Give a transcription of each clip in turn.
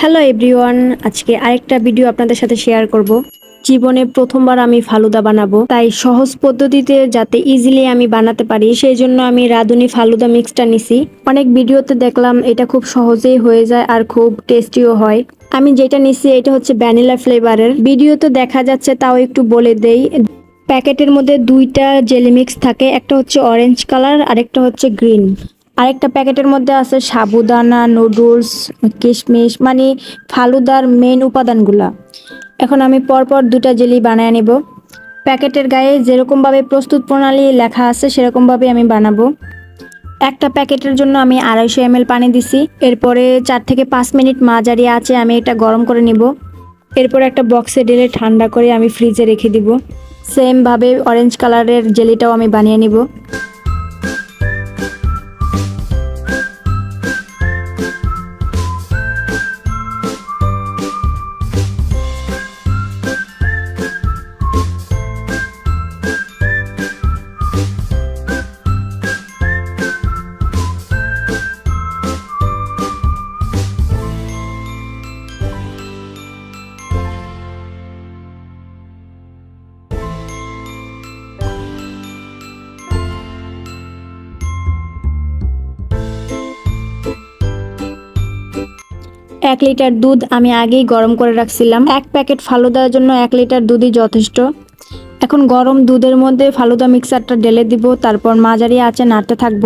Hello everyone, আজকে আরেকটা video আপনাদের সাথে শেয়ার করব। জীবনে প্রথমবার আমি ফালুদা বানাবো, তাই সহজ পদ্ধতিতে যাতে ইজিলি আমি বানাতে পারি, সেই জন্য আমি রাঁধুনি ফালুদা মিক্সটা নিছি। অনেক ভিডিওতে দেখলাম এটা খুব সহজেই হয়ে যায় আর খুব টেস্টিও হয়। আমি যেটা নিছি এটা হচ্ছে ভ্যানিলা ফ্লেভারের। ভিডিওতে দেখা যাচ্ছে, তাও একটু বলে দেই। প্যাকেটের মধ্যে দুইটা জেলি মিক্স থাকে, একটা হচ্ছে অরেঞ্জ কালার আরেকটা হচ্ছে গ্রিন আরেকটা প্যাকেটের মধ্যে আছে সাবুদানা নুডলস কিশমিশ মানে ফালুদার মেন উপাদানগুলা। এখন আমি পরপর দুটা জেলি বানায় নেব। প্যাকেটের গায়ে যেরকমভাবে প্রস্তুত প্রণালী লেখা আছে, সেরকমভাবে আমি বানাবো। একটা প্যাকেটের জন্য আমি আড়াইশো এম পানি দিছি। এরপরে চার থেকে পাঁচ মিনিট মাঝারি আছে আমি এটা গরম করে নিব। এরপর একটা বক্সে ঢেলে ঠান্ডা করে আমি ফ্রিজে রেখে দিব। সেমভাবে অরেঞ্জ কালারের জেলিটাও আমি বানিয়ে নিব। এক লিটার দুধ আমি আগেই গরম করে রাখছিলাম। এক প্যাকেট ফালুদার জন্য এক লিটার দুধই যথেষ্ট। এখন গরম দুধের মধ্যে ফালুদা মিক্সারটা ঢেলে দিব, তারপর মাঝারি আঁচে নাড়তে থাকব।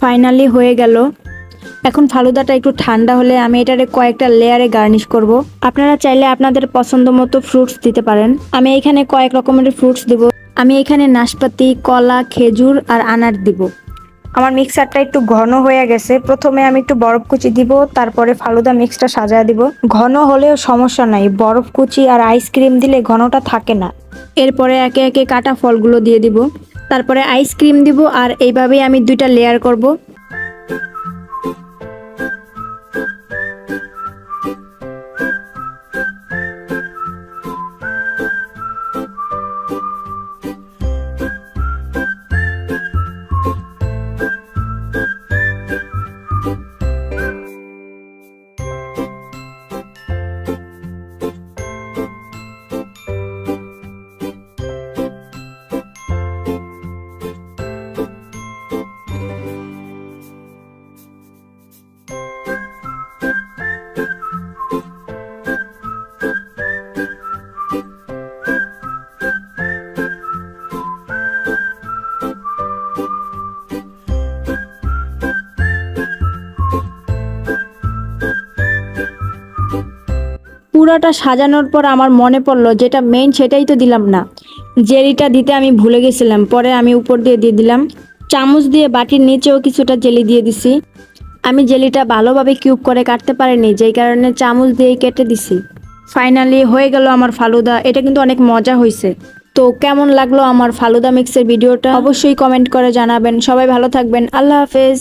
ফাইনালি হয়ে গেল। এখন ফালুদাটা একটু ঠান্ডা হলে আমি এটারে কয়েকটা লেয়ারে গার্নিশ করব। আপনারা চাইলে আপনাদের পছন্দ মতো ফ্রুটস দিতে পারেন। আমি এখানে কয়েক রকমের ফ্রুটস দিব। আমি এখানে নাশপাতি কলা খেজুর আর আনার দিব। আমার মিক্সারটা একটু ঘন হয়ে গেছে। প্রথমে আমি একটু বরফ কুচি দিব তারপরে ফালুদা মিক্সটা সাজায় দিব। ঘন হলেও সমস্যা নাই বরফ কুচি আর আইসক্রিম দিলে ঘনটা থাকে না। এরপরে একে একে কাটা ফলগুলো দিয়ে দিব। তারপরে আইসক্রিম দিব আর এইভাবেই আমি দুইটা লেয়ার করব। পুরোটা সাজানোর পর আমার মনে পড়ল, যেটা মেইন সেটাই তো দিলাম না। জেলিটা দিতে আমি ভুলে গেছিলাম, পরে আমি উপর দিয়ে দিয়ে দিলাম। চামচ দিয়ে বাটির নিচেও কিছুটা জেলি দিয়ে দিছি। আমি জেলিটা ভালোভাবে কিউব করে কাটতে পারিনি, যেই কারণে চামচ দিয়ে কেটে দিছি। ফাইনালি হয়ে গেল আমার ফালুদা, এটা কিন্তু অনেক মজা হয়েছে তো কেমন লাগল আমার ফালুদা মিক্সের ভিডিওটা? অবশ্যই কমেন্ট করে জানাবেন। সবাই ভালো থাকবেন। আল্লাহ হাফেজ।